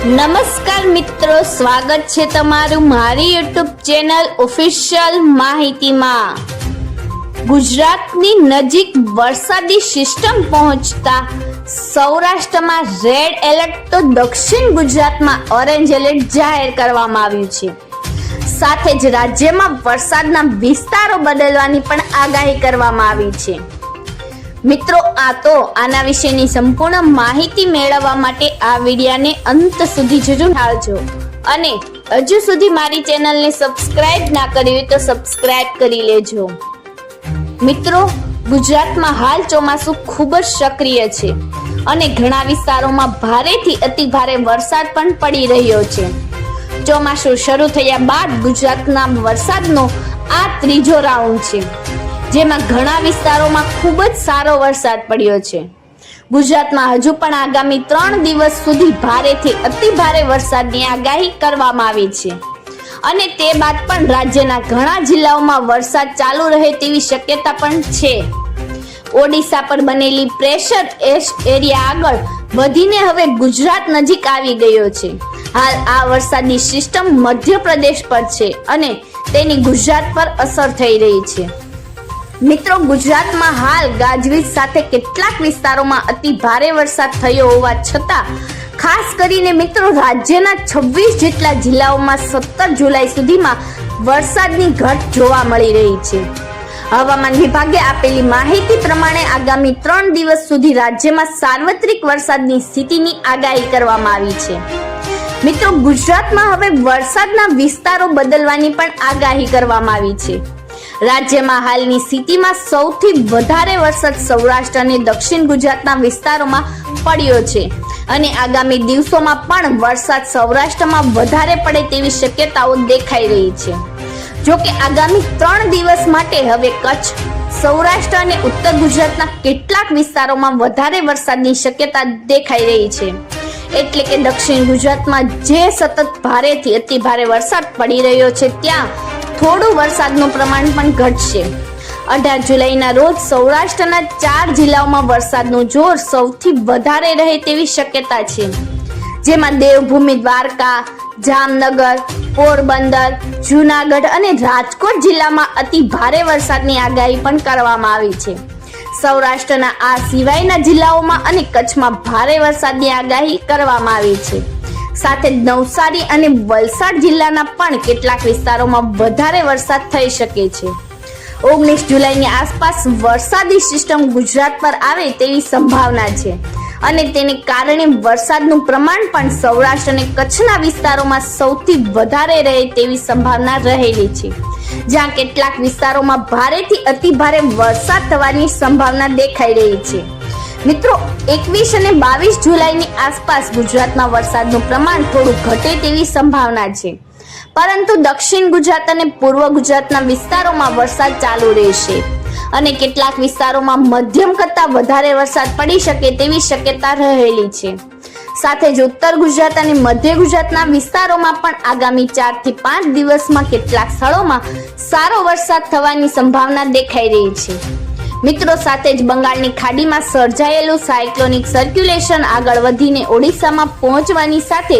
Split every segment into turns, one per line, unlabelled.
નમસ્કાર મિત્રો, સ્વાગત છે તમારું મારી યુટ્યુબ ચેનલ ઓફિશિયલ માહિતીમાં. ગુજરાતની નજીક વરસાદી સિસ્ટમ પહોંચતા સૌરાષ્ટ્રમાં રેડ એલર્ટ તો દક્ષિણ ગુજરાતમાં ઓરેન્જ એલર્ટ જાહેર કરવામાં આવ્યું છે. સાથે જ રાજ્યમાં વરસાદના વિસ્તારો બદલવાની પણ આગાહી કરવામાં આવી છે. મિત્રો, આ તો આના વિશેની સંપૂર્ણ માહિતી મેળવવા માટે આ વિડિયાને અંત સુધી જરૂર આવજો અને હજુ સુધી મારી ચેનલને સબસ્ક્રાઇબ ના કરી હોય તો સબસ્ક્રાઇબ કરી લેજો. મિત્રો, ગુજરાતમાં હાલ ચોમાસું ખૂબ જ સક્રિય છે અને ઘણા વિસ્તારોમાં ભારેથી અતિ ભારે વરસાદ પણ પડી રહ્યો છે. ચોમાસું શરૂ થયા બાદ ગુજરાતના વરસાદનો આ ત્રીજો રાઉન્ડ છે. જેમાં ઘણા વિસ્તારોમાં ખૂબ જ સારો વરસાદ પડ્યો છે. ગુજરાતમાં હજુ પણ આગામી ત્રણ દિવસ સુધી ભારેથી અતિ ભારે વરસાદની આગાહી કરવામાં આવી છે. અને તે બાદ પણ રાજ્યના ઘણા જિલ્લાઓમાં વરસાદ ચાલુ રહે તેવી શક્યતા પણ છે. ઓડિશા પર બનેલી પ્રેશર એરિયા આગળ વધીને હવે ગુજરાત નજીક આવી ગયો છે. હાલ આ વરસાદની સિસ્ટમ મધ્યપ્રદેશ પર છે અને તેની ગુજરાત પર અસર થઈ રહી છે. મિત્રો, ગુજરાતમાં હાલ ગાજવીજ સાથે કેટલાક વિસ્તારોમાં અતિ ભારે વરસાદ થયો હોવા છતાં, ખાસ કરીને મિત્રો, રાજ્યના છવ્વીસ જેટલા જિલ્લાઓમાં સત્તર જુલાઈ સુધીમાં વરસાદની ઘટ જોવા મળી રહી છે. હવામાન વિભાગે આપેલી માહિતી પ્રમાણે આગામી ત્રણ દિવસ સુધી રાજ્યમાં સાર્વત્રિક વરસાદની સ્થિતિની આગાહી કરવામાં આવી છે. મિત્રો, ગુજરાતમાં હવે વરસાદના વિસ્તારો બદલવાની પણ આગાહી કરવામાં આવી છે. રાજ્યમાં હાલની સ્થિતિમાં સૌથી વધારે વરસાદ સૌરાષ્ટ્ર અને દક્ષિણ ગુજરાતના વિસ્તારોમાં પડ્યો છે. અને આગામી દિવસોમાં પણ વરસાદ સૌરાષ્ટ્રમાં વધારે પડે તેવી શક્યતાઓ દેખાઈ રહી છે. જો કે આગામી ત્રણ દિવસ માટે હવે કચ્છ, સૌરાષ્ટ્ર અને ઉત્તર ગુજરાતના કેટલાક વિસ્તારોમાં વધારે વરસાદની શક્યતા દેખાઈ રહી છે. એટલે કે દક્ષિણ ગુજરાતમાં જે સતત ભારેથી અતિ ભારે વરસાદ પડી રહ્યો છે, ત્યાં થોડું વરસાદનું પ્રમાણ પણ ઘટશે. અઢાર જુલાઈના રોજ સૌરાષ્ટ્રના ચાર જિલ્લાઓમાં વરસાદનું જોર સૌથી વધારે રહે તેવી શક્યતા છે. જેમાં દેવભૂમિ, દ્વારકા, જામનગર, પોરબંદર, જુનાગઢ અને રાજકોટ જિલ્લામાં અતિ ભારે વરસાદની આગાહી પણ કરવામાં આવી છે. સૌરાષ્ટ્રના આ સિવાયના જિલ્લાઓમાં અને કચ્છમાં ભારે વરસાદની આગાહી કરવામાં આવી છે. સાથે નવસારી અને વલસાડ જિલ્લાના પણ કેટલાક વિસ્તારોમાં વધારે વરસાદ થઈ શકે છે. ઓગણીસ જુલાઈની આસપાસ વરસાદી સિસ્ટમ ગુજરાત પર આવે તેવી સંભાવના છે અને તેને કારણે વરસાદનું પ્રમાણ પણ સૌરાષ્ટ્ર અને કચ્છના વિસ્તારોમાં સૌથી વધારે રહે તેવી સંભાવના રહેલી છે. જ્યાં કેટલાક વિસ્તારોમાં ભારેથી અતિ ભારે વરસાદ થવાની સંભાવના દેખાઈ રહી છે. મિત્રો, એકવીસ અને બાવીસ જુલાઈની આસપાસ ગુજરાતમાં વરસાદનું પ્રમાણ થોડું ઘટે તેવી સંભાવના છે. પરંતુ દક્ષિણ ગુજરાત અને પૂર્વ ગુજરાતના વિસ્તારોમાં વરસાદ ચાલુ રહેશે અને કેટલાક વિસ્તારોમાં મધ્યમ કરતાં વધારે વરસાદ પડી શકે તેવી શક્યતા રહેલી છે. સાથે જ ઉત્તર ગુજરાત અને મધ્ય ગુજરાતના વિસ્તારોમાં પણ આગામી ચારથી પાંચ દિવસમાં કેટલાક સ્થળોમાં સારો વરસાદ થવાની સંભાવના દેખાઈ રહી છે. મિત્રો સાથે જ બંગાળની ખાડીમાં સર્જાયેલું સાયક્લોનિક સર્ક્યુલેશન આગળ વધીને ઓડિશામાં પહોંચવાની સાથે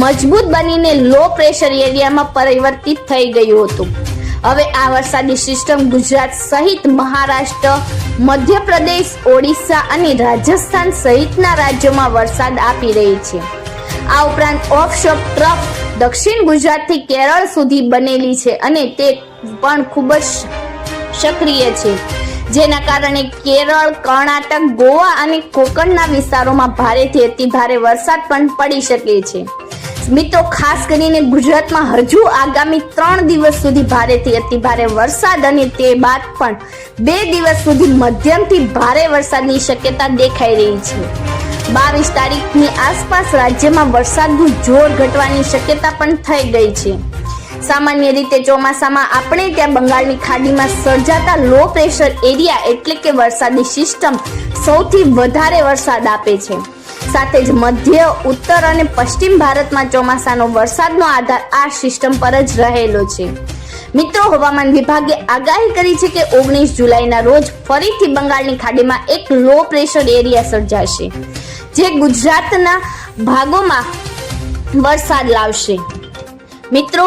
મજબૂત બનીને લો પ્રેશર એરિયામાં પરિવર્તિત થઈ ગયું હતું. હવે આ વરસાદી સિસ્ટમ ગુજરાત સહિત મહારાષ્ટ્ર, મધ્યપ્રદેશ, ઓડિશા અને રાજસ્થાન સહિતના રાજ્યોમાં વરસાદ આપી રહી છે. આ ઉપરાંત ઓફશોપ ટ્રફ દક્ષિણ ગુજરાતથી કેરળ સુધી બનેલી છે અને તે પણ ખૂબ જ સક્રિય છે. જેના કારણે કેરળ, કર્ણાટક, ગોવા અને કોકણના વિસ્તારોમાં ભારેથી અતિ ભારે વરસાદ પણ પડી શકે છે. મિત્રો, ખાસ કરીને ગુજરાતમાં હજુ આગામી ત્રણ દિવસ સુધી ભારેથી અતિ ભારે વરસાદ અને તે બાદ પણ બે દિવસ સુધી મધ્યમથી ભારે વરસાદની શક્યતા દેખાઈ રહી છે. બાવીસ તારીખની આસપાસ રાજ્યમાં વરસાદનું જોર ઘટવાની શક્યતા પણ થઈ ગઈ છે. સામાન્ય રીતે ચોમાસામાં આપણે ત્યાં બંગાળની ખાડીમાં સર્જાતા લો પ્રેશર એરિયા એટલે કે વરસાદી સિસ્ટમ સૌથી વધારે વરસાદ આપે છે. સાથે જ મધ્ય, ઉત્તર અને પશ્ચિમ ભારતમાં ચોમાસાનો વરસાદનો આધાર આ સિસ્ટમ પર જ રહેલો છે. મિત્રો, હવામાન વિભાગે આગાહી કરી છે કે ઓગણીસ જુલાઈના રોજ ફરીથી બંગાળની ખાડીમાં એક લો પ્રેશર એરિયા સર્જાશે, જે ગુજરાતના ભાગોમાં વરસાદ લાવશે. મિત્રો